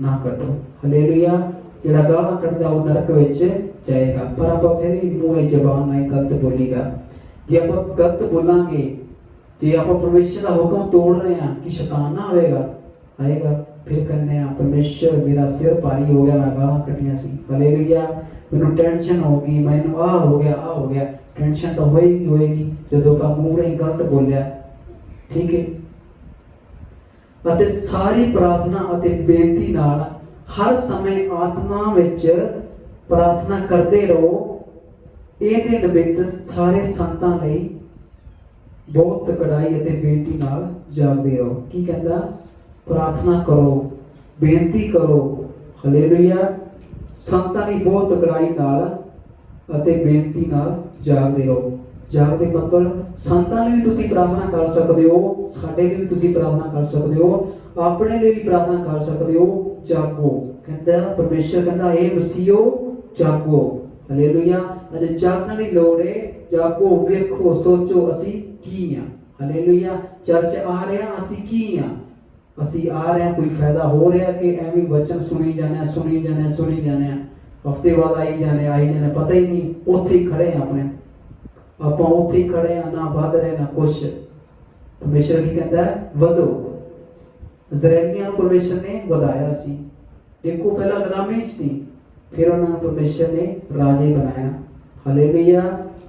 ਨਾ ਕੱਢੋ। ਹਾਲੇਲੂਇਆ ਜਿਹੜਾ ਗਾਲਾਂ ਕੱਢਦਾ ਉਹ ਨਰਕ ਵਿੱਚ ਜਾਏਗਾ। ਪਰ ਆਪਾਂ ਫਿਰ ਵੀ ਮੂੰਹ ਜ਼ਬਾਨ ਨਾਲ ਗਲਤ ਬੋਲੀਗਾ। ਜੇ ਆਪਾਂ ਗਲਤ ਬੋਲਾਂਗੇ ਜੇ ਆਪਾਂ ਪਰਮੇਸ਼ਰ ਦਾ ਹੁਕਮ ਤੋੜ ਰਹੇ ਹਾਂ ਕਿ ਸ਼ੈਤਾਨ ਨਾ ਆਵੇਗਾ, ਆਏਗਾ, ਫਿਰ ਕਹਿੰਦੇ ਆ ਪਰਮੇਸ਼ਰ, ਮੇਰਾ ਸਿਰ ਭਾਰੀ ਹੋ ਗਿਆ, ਮੈਂ ਗਾਲਾਂ ਕੱਢੀਆਂ ਸੀ। ਹਾਲੇਲੂਇਆ ਮੈਨੂੰ ਟੈਨਸ਼ਨ ਹੋ ਗਈ, ਮੈਨੂੰ ਆ ਹੋ ਗਿਆ ਆ ਹੋ ਗਿਆ। ਟੈਨਸ਼ਨ ਤਾਂ ਹੋਏਗੀ ਹੋਏਗੀ, ਜਦੋਂ ਆਪਾਂ ਮੂੰਹ ਰਹੀ ਗਲਤ ਬੋਲਿਆ। ਠੀਕ ਹੈ? ਅਤੇ ਸਾਰੀ ਪ੍ਰਾਰਥਨਾ ਅਤੇ ਬੇਨਤੀ ਨਾਲ ਹਰ ਸਮੇਂ ਆਤਮਾ ਵਿੱਚ ਪ੍ਰਾਰਥਨਾ ਕਰਦੇ ਰਹੋ। ਇਹਦੇ ਨਿਮਿਤ ਸਾਰੇ ਸੰਤਾਂ ਲਈ ਬਹੁਤ ਤਕੜਾਈ ਅਤੇ ਬੇਨਤੀ ਨਾਲ ਜਾਗਦੇ ਰਹੋ। ਕੀ ਕਹਿੰਦਾ? ਪ੍ਰਾਰਥਨਾ ਕਰੋ, ਬੇਨਤੀ ਕਰੋ। ਹਾਲੇਲੂਇਆ ਸੰਤਾਂ ਲਈ ਬਹੁਤ ਤਕੜਾਈ ਨਾਲ ਅਤੇ ਬੇਨਤੀ ਨਾਲ ਜਾਗਦੇ ਰਹੋ। ਜਾਗਦੇ ਮਤਲਬ, ਸੰਤਾਂ ਲਈ ਵੀ ਤੁਸੀਂ ਪ੍ਰਾਰਥਨਾ ਕਰ ਸਕਦੇ ਹੋ, ਸਾਡੇ ਲਈ ਵੀ ਤੁਸੀਂ ਪ੍ਰਾਰਥਨਾ ਕਰ ਸਕਦੇ ਹੋ, ਆਪਣੇ ਲਈ ਵੀ ਪ੍ਰਾਰਥਨਾ ਕਰ ਸਕਦੇ ਹੋ, ਜਾਗੋ। ਕਹਿੰਦਾ, ਪਰਮੇਸ਼ਰ ਕਹਿੰਦਾ ਇਹ ਮਸੀਹੋ, ਜਾਗੋ। ਹਾਲੇਲੂਇਆ ਅਜੇ ਜਾਗਣ ਦੀ ਲੋੜ ਹੈ ਜਾਗੋ ਵੇਖੋ, ਸੋਚੋ ਅਸੀਂ ਕੀ ਆ। ਹਾਲੇਲੂਇਆ ਚਰਚ ਆ ਰਹੇ ਹਾਂ ਅਸੀਂ ਕੀ ਆ? ਅਸੀਂ ਆ ਰਹੇ ਕੋਈ ਫਾਇਦਾ ਹੋ ਰਿਹਾ ਕਿ ਐਵੇਂ ਵਚਨ ਸੁਣੀ ਜਾਂਦੇ ਸੁਣੀ ਜਾਂਦੇ ਸੁਣੀ ਜਾਂਦੇ ਹਫ਼ਤੇ ਬਾਅਦ ਆਈ ਜਾਣੇ ਆਈ ਜਾਣੇ ਪਤਾ ਹੀ ਨਹੀਂ, ਉੱਥੇ ਹੀ ਖੜੇ ਆ ਆਪਣੇ। ਆਪਾਂ ਉੱਥੇ ਹੀ ਖੜੇ ਆ ਨਾ ਵੱਧ ਰਹੇ, ਨਾ ਕੁਛ। ਪਰਮੇਸ਼ਰ ਕੀ ਕਹਿੰਦਾ ਵਧੋ। ਇਜ਼ਰਾਈਲੀਆਂ ਨੂੰ ਪਰਮੇਸ਼ਰ ਨੇ ਵਧਾਇਆ ਸੀ। ਦੇਖੋ, ਪਹਿਲਾਂ ਗੁਲਾਮੀ 'ਚ ਸੀ। ਫਿਰ ਉਹਨਾਂ ਨੂੰ ਪਰਮੇਸ਼ਰ ਨੇ ਰਾਜੇ ਬਣਾਇਆ। ਹਾਲੇਲੂਇਆ।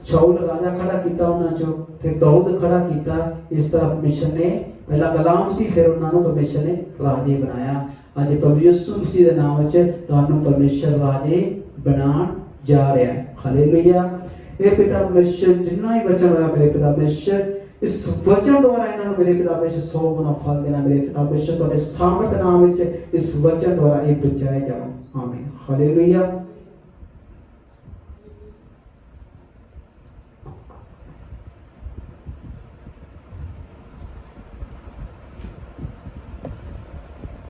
ਸ਼ਾਉਲ ਰਾਜਾ ਖੜਾ ਕੀਤਾ ਉਹਨਾਂ ਚੋਂ, ਫਿਰ ਦਾਊਦ ਖੜਾ ਕੀਤਾ। ਇਸ ਤਰ੍ਹਾਂ ਪਰਮੇਸ਼ਰ ਨੇ ਪਹਿਲਾਂ ਗੁਲਾਮ ਸੀ, ਫਿਰ ਉਹਨਾਂ ਨੂੰ ਪਰਮੇਸ਼ਰ ਨੇ ਰਾਜੇ ਬਣਾਇਆ। ਅੱਜ ਪ੍ਰਭੂ ਯਿਸੂ ਮਸੀਹ ਦੇ ਨਾਮ ਵਿੱਚ ਤੁਹਾਨੂੰ ਪਰਮੇਸ਼ਰ ਰਾਜੇ ਬਣਾਉਣ ਜਾ ਰਿਹਾ ਹੈ। ਹਾਲੇਲੂਇਆ। ਇਹ ਪਿਤਾ ਪਰਮੇਸ਼ਰ, ਜਿੰਨਾ ਹੀ ਵਚਨ ਹੋਇਆ ਮੇਰੇ ਪਿਤਾ ਪਰਮੇਸ਼ਰ, ਇਸ ਵਚਨ ਦੁਆਰਾ ਇਹਨਾਂ ਨੂੰ ਮੇਰੇ ਪਿਤਾ ਪਰਮੇਸ਼ਰ 100 ਗੁਣਾ ਫਲ ਦੇਣਾ। ਮੇਰੇ ਪਿਤਾ ਪਰਮੇਸ਼ਰ, ਤੁਹਾਡੇ ਸਾਮਰਥ ਨਾਮ ਵਿੱਚ ਇਸ ਵਚਨ ਦੁਆਰਾ ਇਹ ਬਚਾਇਆ ਜਾਓ। ਆਮੀਨ। ਹਾਲੇਲੂਇਆ